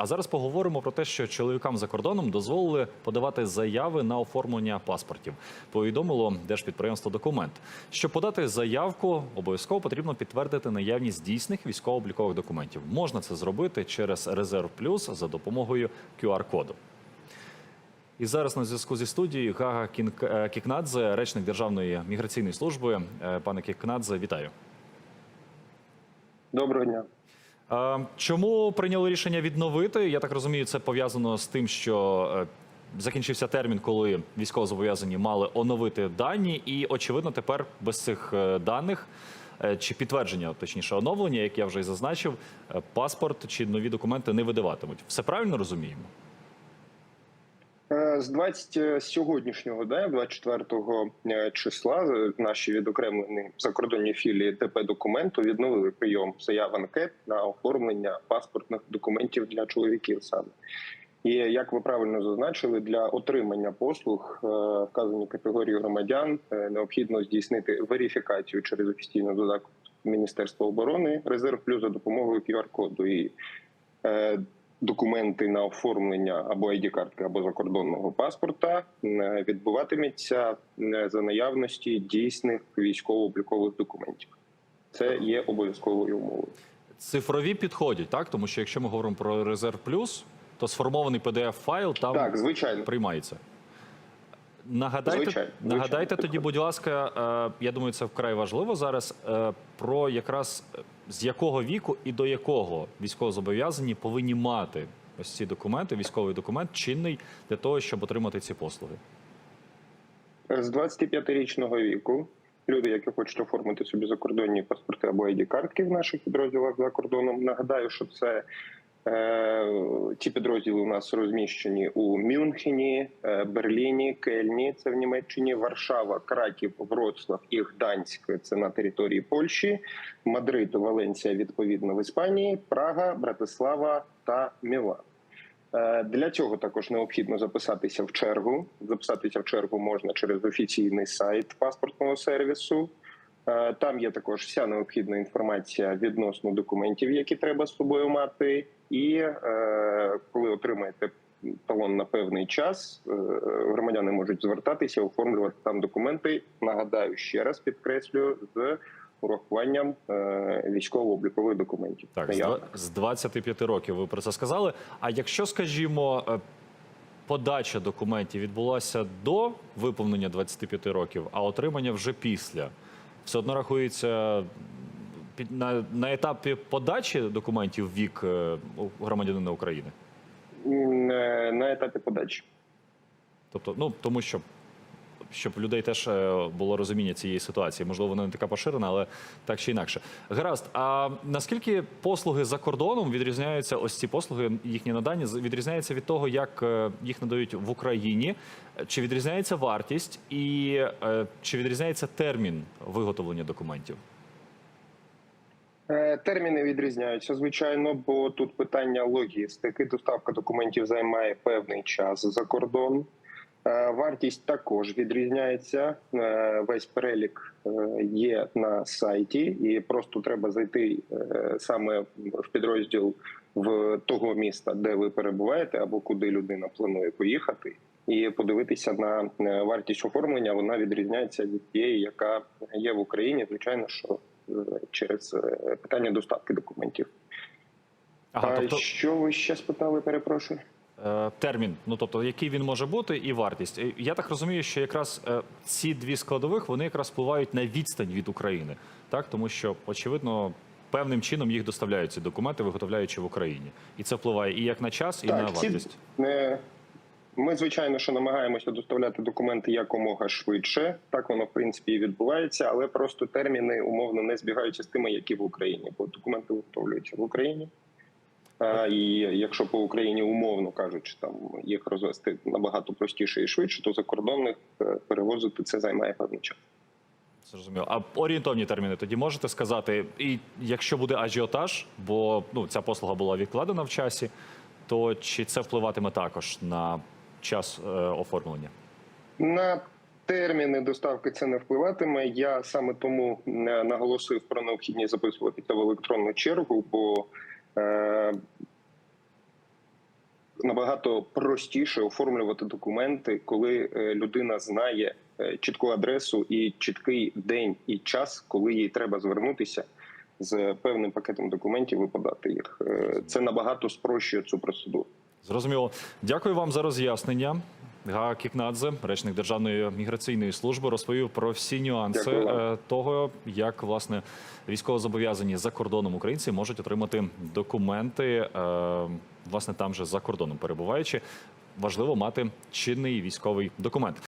А зараз поговоримо про те, що чоловікам за кордоном дозволили подавати заяви на оформлення паспортів. Повідомило держпідприємство документ. Щоб подати заявку, обов'язково потрібно підтвердити наявність дійсних військово-облікових документів. Можна це зробити через резерв плюс за допомогою QR-коду. І зараз на зв'язку зі студією Гага е, Кікнадзе, речник Державної міграційної служби. Е, Пане Кікнадзе, вітаю. Доброго дня. Е, Чому прийняли рішення відновити? Я так розумію, це пов'язано з тим, що е, закінчився термін, коли військовозобов'язані мали оновити дані, і очевидно, тепер без цих е, даних чи підтвердження, точніше, оновлення, як я вже і зазначив, паспорт чи нові документи не видаватимуть. Все правильно розуміємо? Е, З 20 сьогоднішнього дня, 24 е, числа, е, наші відокремлені закордонні філії ТП документу відновили прийом заяв анкет на оформлення паспортних документів для чоловіків саме. І як ви правильно зазначили, для отримання послуг е, вказані категорії громадян е, необхідно здійснити верифікацію через офіційний додаток Міністерства оборони резерв плюс за допомогою QR-коду. І е, документи на оформлення або id картки або закордонного паспорта е, відбуватиметься е, за наявності дійсних військово-облікових документів. Це є обов'язковою умовою. Цифрові підходять, так? Тому що якщо ми говоримо про резерв плюс, то сформований pdf файл там Так, звичайно. приймається. Нагадайте, Звичайно, нагадайте звичайно. тоді, будь ласка, е, я думаю, це вкрай важливо зараз. Про якраз з якого віку і до якого військовозобов'язані повинні мати ось ці документи, військовий документ чинний для того, щоб отримати ці послуги. З 25-річного віку люди, які хочуть оформити собі закордонні паспорти або id картки в наших підрозділах за кордоном. Нагадаю, що це ці підрозділи у нас розміщені у Мюнхені, е, Берліні, Кельні, це в Німеччині, Варшава, Краків, Вроцлав і Гданськ, це на території Польщі, Мадрид, Валенсія, відповідно в Іспанії, Прага, Братислава та Мілан. Е, Для цього також необхідно записатися в чергу. Записатися в чергу можна через офіційний сайт паспортного сервісу. Е, Там є також вся необхідна інформація відносно документів, які треба з собою мати. І е, коли отримаєте талон на певний час, е, громадяни можуть звертатися, оформлювати там документи. Нагадаю ще раз, підкреслюю з урахуванням військово-облікових документів. Так, з Наявних. два- 25 років ви про це сказали. А якщо, скажімо, подача документів відбулася до виповнення 25 років, а отримання вже після, все одно рахується на, на етапі подачі документів вік е, громадянина України? Е, на етапі подачі. Тобто, ну тому що. Щоб людей теж е, було розуміння цієї ситуації, можливо, вона не така поширена, але так чи інакше. Гаразд. А наскільки послуги за кордоном відрізняються? Ось ці послуги, їхні надання відрізняються від того, як е, їх надають в Україні? Чи відрізняється вартість, і е, чи відрізняється термін виготовлення документів? Терміни відрізняються, звичайно, бо тут питання логістики. Доставка документів займає певний час за кордон. Е, Вартість також відрізняється. Е, Весь перелік е, є на сайті, і просто треба зайти саме в підрозділ в того міста, де ви перебуваєте, або куди людина планує поїхати, і подивитися на вартість оформлення. Вона відрізняється від тієї, яка є в Україні. Звичайно, що через питання доставки документів. Ага, тобто що ви ще спитали? Перепрошую. Е, термін, ну тобто, який він може бути, і вартість. Я так розумію, що якраз е, ці дві складових вони якраз впливають на відстань від України, так тому що очевидно. Певним чином їх доставляють ці документи, виготовляючи в Україні, і це впливає і як на час, і на вартість. Ми, звичайно, що намагаємося доставляти документи якомога швидше. Так воно в принципі і відбувається, але просто терміни умовно не збігаються з тими, які в Україні, бо документи виготовлюються в Україні. І якщо по Україні умовно кажучи, там їх розвести набагато простіше і швидше, то закордонних е, перевозити це займає певний час. Зрозуміло. А орієнтовні терміни тоді можете сказати, і якщо буде ажіотаж, бо ну ця послуга була відкладена в часі, то чи це впливатиме також на час е, оформлення? На терміни доставки це не впливатиме. Я саме тому е, наголосив про необхідність записуватися в електронну чергу, бо набагато простіше оформлювати документи, коли е, людина знає е, чітку адресу і чіткий день і час, коли їй треба звернутися з певним пакетом документів і подати їх. Е, Це набагато спрощує цю процедуру. Зрозуміло. Дякую вам за роз'яснення. Га Кікнадзе, речник Державної міграційної служби, розповів про всі нюанси Дякую е, того, як власне військовозобов'язані за кордоном українці можуть отримати документи, е, власне там же за кордоном перебуваючи. Важливо мати чинний військовий документ.